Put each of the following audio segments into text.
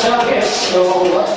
고창에서 왔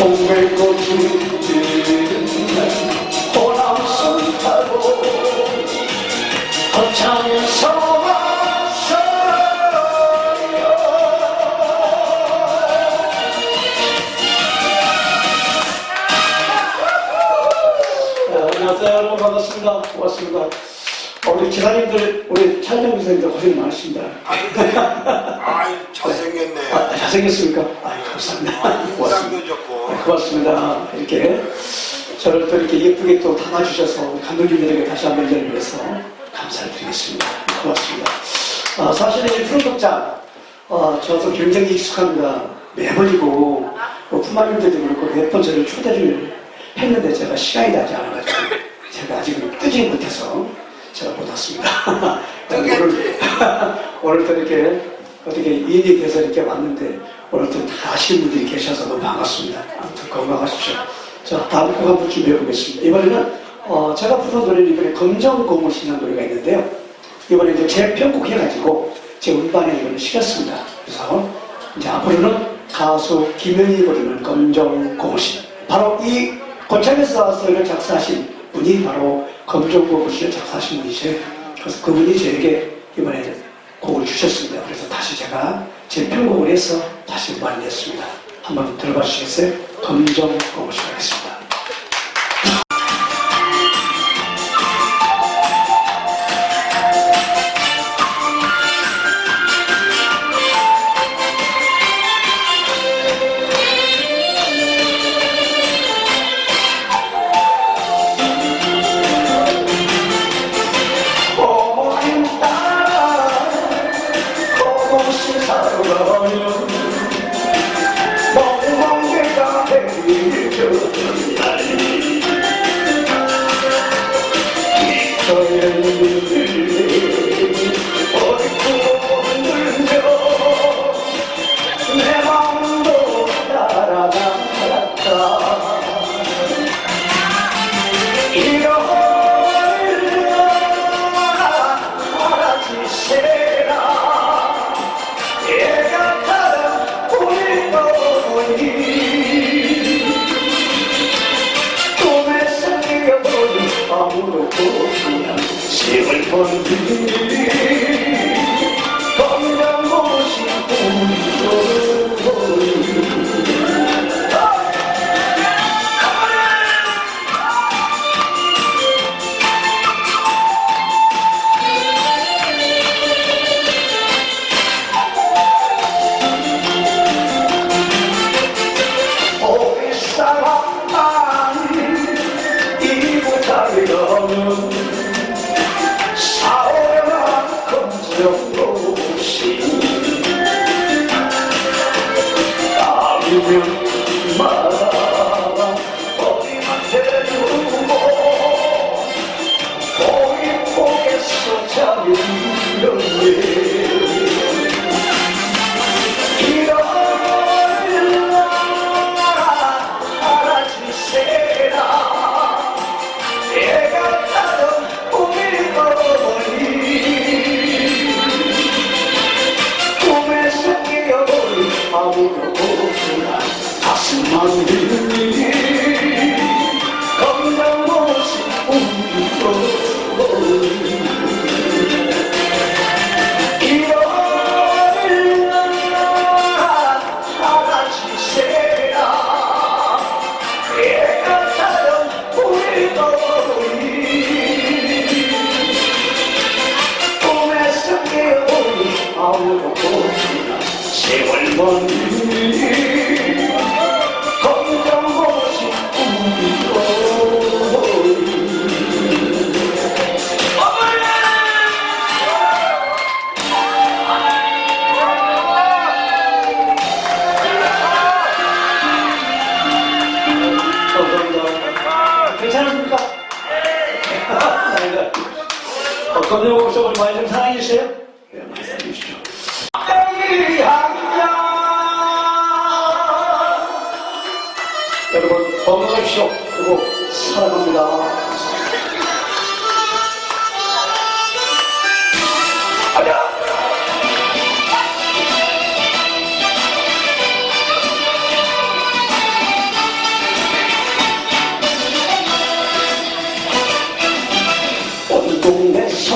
홍백 고맙습니다. 어, 우리 기사님들 우리 촬영 기사님들 고생 많으십니다. 아이 잘생겼네. 아, 잘생겼습니까? 아 감사합니다. 아, 고맙습니다. 인상도 좋고. 네, 고맙습니다. 이렇게 저를 또 이렇게 예쁘게 또 담아주셔서 감독님들에게 다시 한번 이 위해서 감사를 드리겠습니다. 고맙습니다. 아, 사실은 이 프로덕장 어, 저도 굉장히 익숙합니다. 매번이고 뭐 부모님들도 그렇고 몇 번 저를 초대를 했는데 제가 시간이 나지 않아가지고 제가 아직은 뜨지 못해서 제가 못 왔습니다. 뜨겠지. 오늘, 오늘 또 이렇게 어떻게 인이 돼서 이렇게 왔는데 오늘 또다 아시는 분들이 계셔서 너무 반갑습니다. 아무튼 건강하십시오. 자, 다음 곡 한번 준비해 보겠습니다. 이번에는 어, 제가 부른 노래는 이번에 검정고무신이라는 노래가 있는데요. 이번에 이제 제 편곡 해가지고 제 음반에 이번에 실었습니다. 그래서 이제 앞으로는 가수 김현이 부르는 검정고무신. 바로 이 고창에서 와서 이걸 작사하신 분이 바로 검정고무신을 작사하신 분이세요. 그래서 그분이 저에게 이번에 곡을 주셨습니다. 그래서 다시 제가 제 편곡을 해서 다시 냈습니다. 한번 들어봐 주시겠어요? 검정고무신 하겠습니다. 집을 감독님 오셔 우리 많이 좀 사랑해 주세요. 네, 많이 사랑해 주십시오. 여러분 건강하십시오. 그리고 사랑합니다.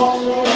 Amen.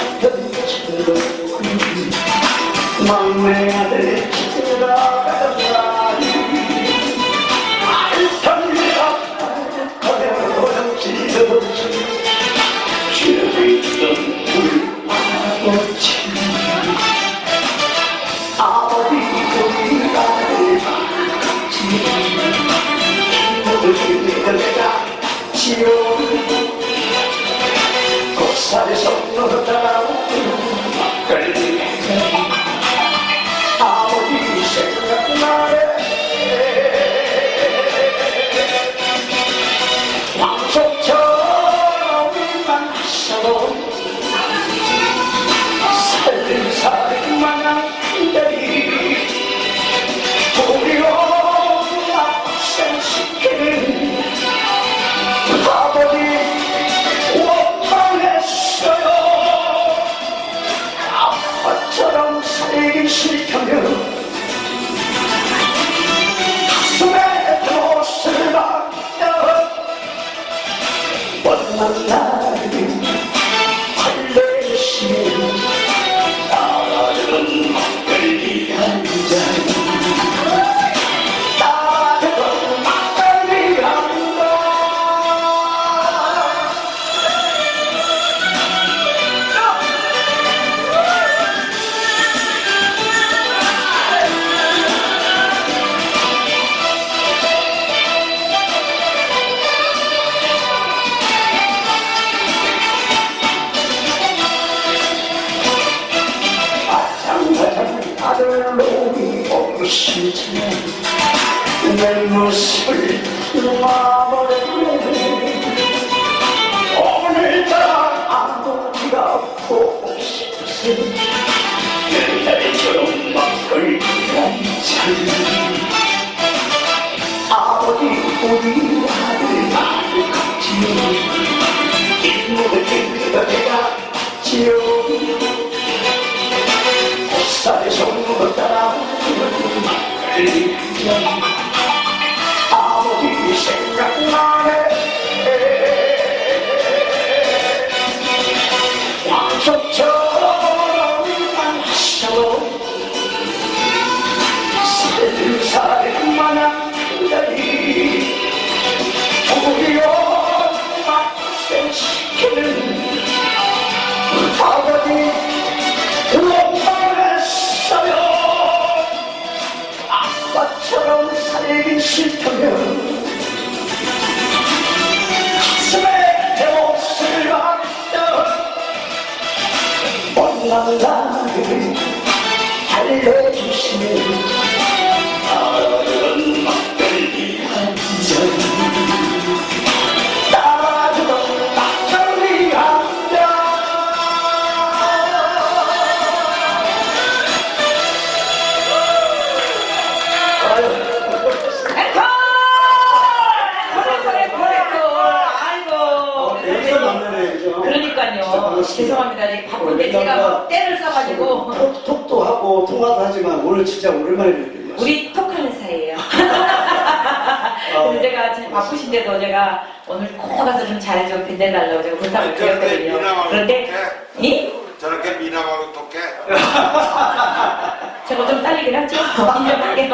이제 내 모습을 마버렸네 오늘따라 아버지가 보고 싶으세 그날처럼 막을 감찰 아버지 우리 아들 아들 같이 이 모든 그 내가 싫다면 진짜 그러니까요. 죄송합니다. 바쁜데 어, 제가 때를 써가지고. 톡, 톡도 하고 통화도 하지만 오늘 진짜 오랜만에 뵙네요. 우리 톡하는 사이예요. 아, 그래서 제가 지금 바쁘신데도 제가 오늘 꼭 가서 좀잘좀 빛내달라고 제가 부탁을 저렇게 드렸거든요. 그런데? 이? 저렇게 미남하고 똑해? 제가 좀 딸리긴 하죠. 인정할게요.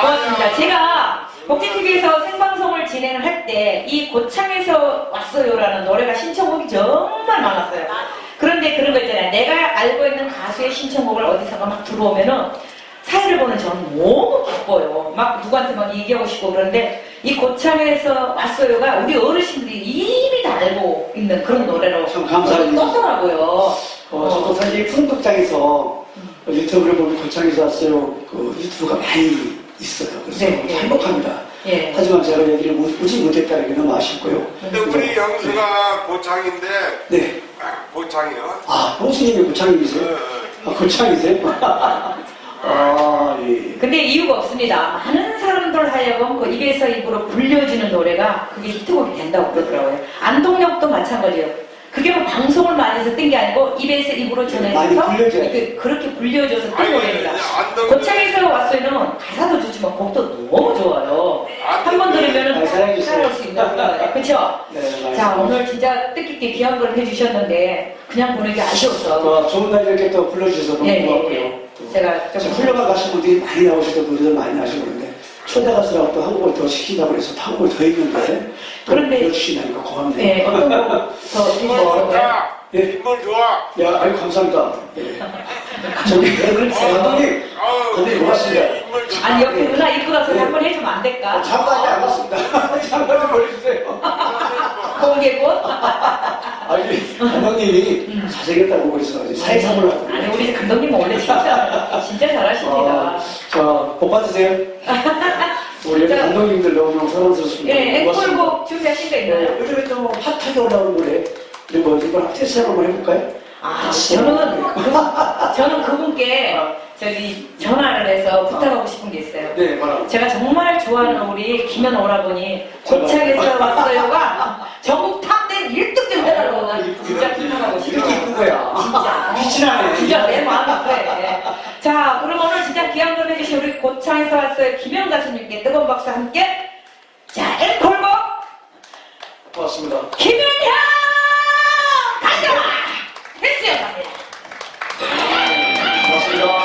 고맙습니다. 제가 복지TV에서 생방송을 진행을 할 때 이 고창에서 왔어요라는 노래가 신청곡이 정말 많았어요. 그런데 그런 거 있잖아요. 내가 알고 있는 가수의 신청곡을 어디서가 막 들어오면은 사회를 보는 저는 너무 바빠요. 막 누구한테 막 얘기하고 싶고 그런데 이 고창에서 왔어요가 우리 어르신들이 이미 다 알고 있는 그런 노래로 참 감사합니다. 떴더라고요. 어, 저도 사실 풍극장에서 유튜브를 보면 고창에서 왔어요. 그 유튜브가 많이 있어요. 그래서 네, 네. 행복합니다. 예. 하지만 제가 얘기를 못- 오지 못했다는 게 너무 아쉽고요. 근데 우리 형수가 고창인데 네. 아, 고창이요? 아, 홍수님이 고창이세요? 어, 아, 고창이세요? 아, 예. 근데 이유가 없습니다. 많은 사람들 하여금 그 입에서 입으로 불려지는 노래가 그게 히트곡이 된다고 그러더라고요. 안동역도 마찬가지예요. 그게 뭐 방송을 많이 해서 뜬 게 아니고 입에서 입으로 전해져서 많이 불려져요. 이게 그렇게 불려져서 뜬 아니, 노래입니다. 고창에서 왔어요는 가사도 좋지만 곡도 너무 좋아요. 한번 들으면 아, 사랑해 주세요. 따라올 수 있는 노래예요. 그렇죠? 네, 자 맞습니다. 오늘 진짜 뜻깊게 귀한 걸 해주셨는데 그냥 보내기 아쉬워서 어, 좋은 날 이렇게 또 불러주셔서 너무 예, 예, 고맙고요. 예. 또 제가 좀 지금 훌륭한 가수 분들이 많이 나오시던 노래들 많이 그러는데 초대 가수라고 또 한국을 더 시킨다고 해서 또 한국을 더 있는데 또 그런데- 불러주시다니까 고맙네요. 네, 어떤 거더 좋다. 예. 인물 좋아. 야, 아유 감사합니다. 예. 저기 감독님, 아우, 감독님 고맙습니다. 인물 좋다. 아니 옆에 누나 이쁘다서 네. 한번 해주면 안 될까? 잠깐이 안 왔습니다. 잠깐 좀 보여주세요. 공개꽃? 아니 감독님이 잘생겼다고 보고 있어. 사회상을. 음. 아니 우리 감독님 원래 진짜 진짜 잘하십니다. 어, 자, 복 받으세요. 우리 여기 자. 감독님들 너무 사랑스럽습니다. 예, 고맙습니다. 앵콜곡 준비하신 거 네, 있나요? 요즘에 또 핫하게 올라오는 노래. 그리고 뭐 이번 테스트 한번 해볼까요? 아, 저는 그, 저는 그분께 저기 전화를 해서 부탁하고 싶은 게 있어요. 네, 말하고. 제가 정말 좋아하는 우리 김현 오라버니 고창에서 왔어요가 전국 탑10 1등 좀 해달라고 난 진짜 부탁하고 싶어요. 이렇게 이쁜 거야. 진짜. 나네. 진짜 내 마음이 그래. 자, 그럼 오늘 진짜 귀한 걸 해주신 우리 고창에서 왔어요. 김현 가수님께 뜨거운 박수 함께. 자, 앵콜곡 고맙습니다. 김현형 가져 와! 했어요,